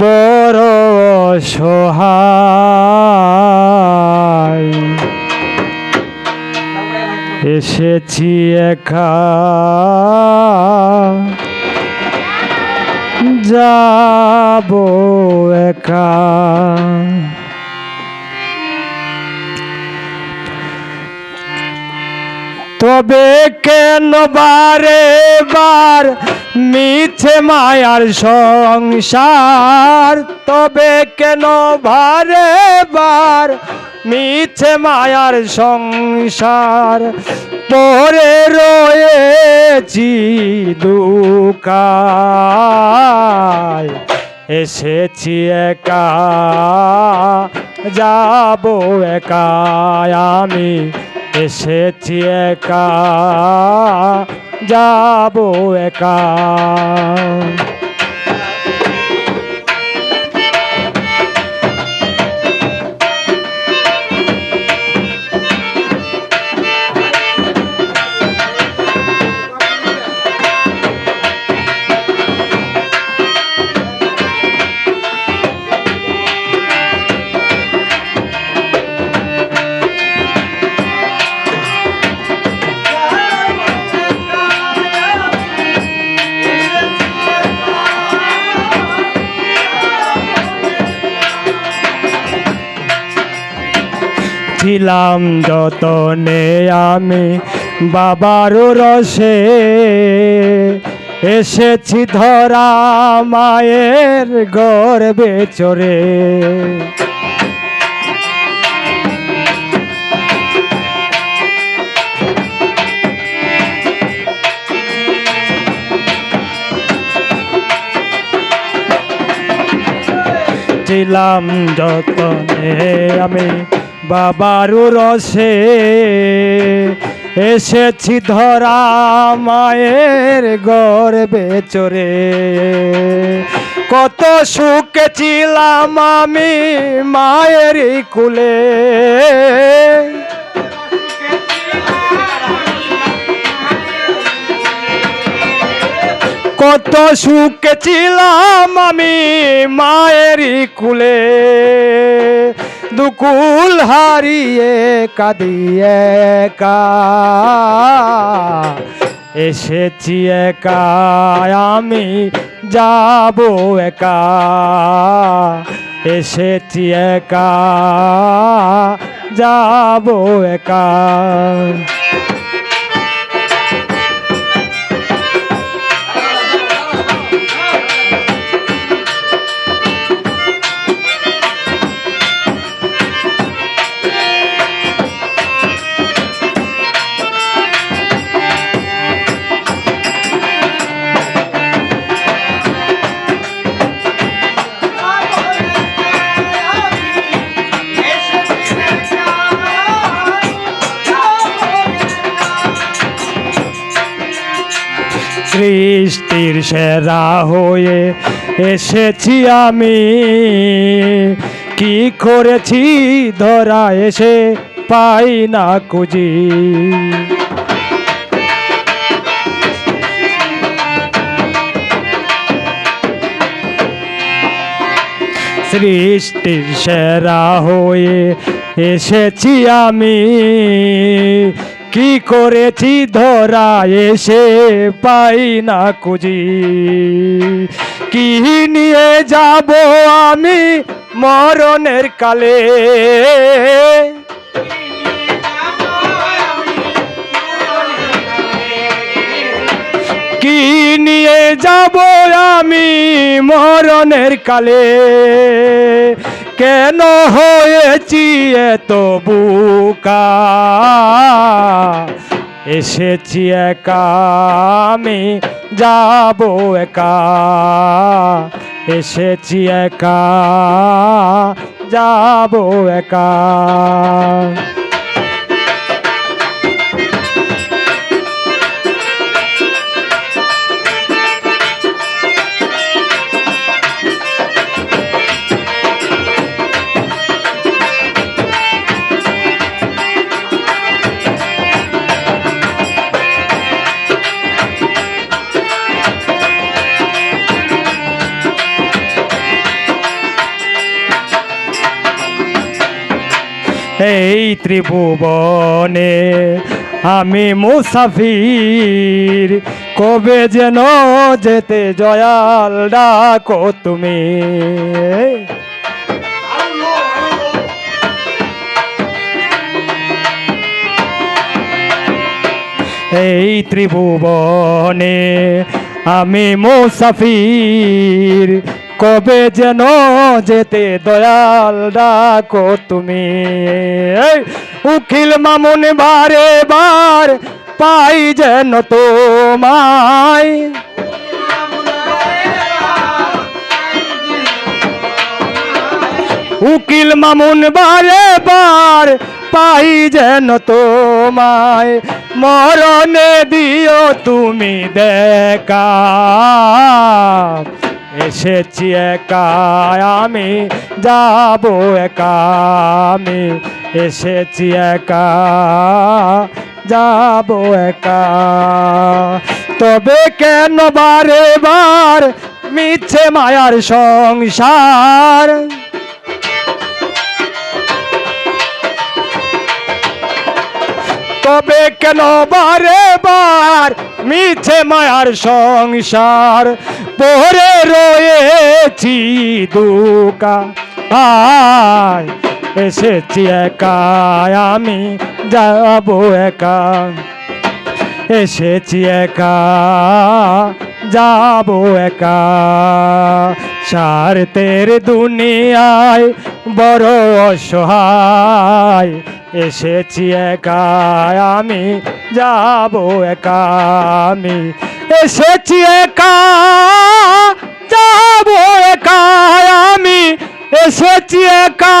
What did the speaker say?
বড় সহায় এসেছি একা। যাব একা। তবে কেন বারে বার মিছে মায়ার সংসার? তবে কেন বারে বার মিছে মায়ার সংসার? পরে রয়েছি দুকায়, এসেছি একা, যাব একা আমি। এসেছি একা যাব একা। ছিলাম যতনে আমি বাবারও রসে। এসেছি ধরা মায়ের গর্বে চড়ে। ছিলাম যতনে আমি বাবারও রসে এসেছি ধরা মায়ের গর্বে চড়ে। কত সুখে ছিলাম আমি মায়ের কুলে। কত সুখে ছিলাম আমি মায়েরই কুলে। দুকুল হারিয়ে কাঁদিয়ে কা এসেছি একা আমি যাব একা। এসেছি একা যাব একা। সৃষ্টির সেরা হয়ে এসেছি আমি। কি করেছি ধরা এসে পাই না কুজি সৃষ্টির সেরা হয়ে এসেছি আমি। কি করেছি ধরা এসে পাই না খুঁজি। কি নিয়ে যাব আমি মরণের কালে? কি নিয়ে যাব আমি মরণের কালে? কেন হয়েছি এত বুকা? এসেছি একা আমি যাব একা। এসেছি একা যাব একা। ত্রিভুবনে। আমি মুসাফির কবে যেন যেতে জয়াল ডাকো তুমি। এই ত্রিভুবনে আমি মুসাফির কবে যেন যেতে দয়াল ডাকো তুমি। উকিল মামুন বারে বার পাই যেন তোমায়। উকিল মামুন বারে বার পাই যেন তোমায়। মরণে দিও তুমি দেখা। এসেছি একা আমি, যাব একা আমি এসেছি একা, যাব একা। তবে কেন বারে বার মিছে মায়ার সংসার? তবে কেন বারে বার মিছে মায়ার সংসার? পরে রয়েছি দুকা। আয়, এসেছি একা আমি যাব একা। এসেছি একা, যাব একা। স্বার্থের দুনিয়ায় বড় অসহায়। এসেছি একা আমি যাব একা। আমি এসেছি একা যাব একা আমি। এসেছি একা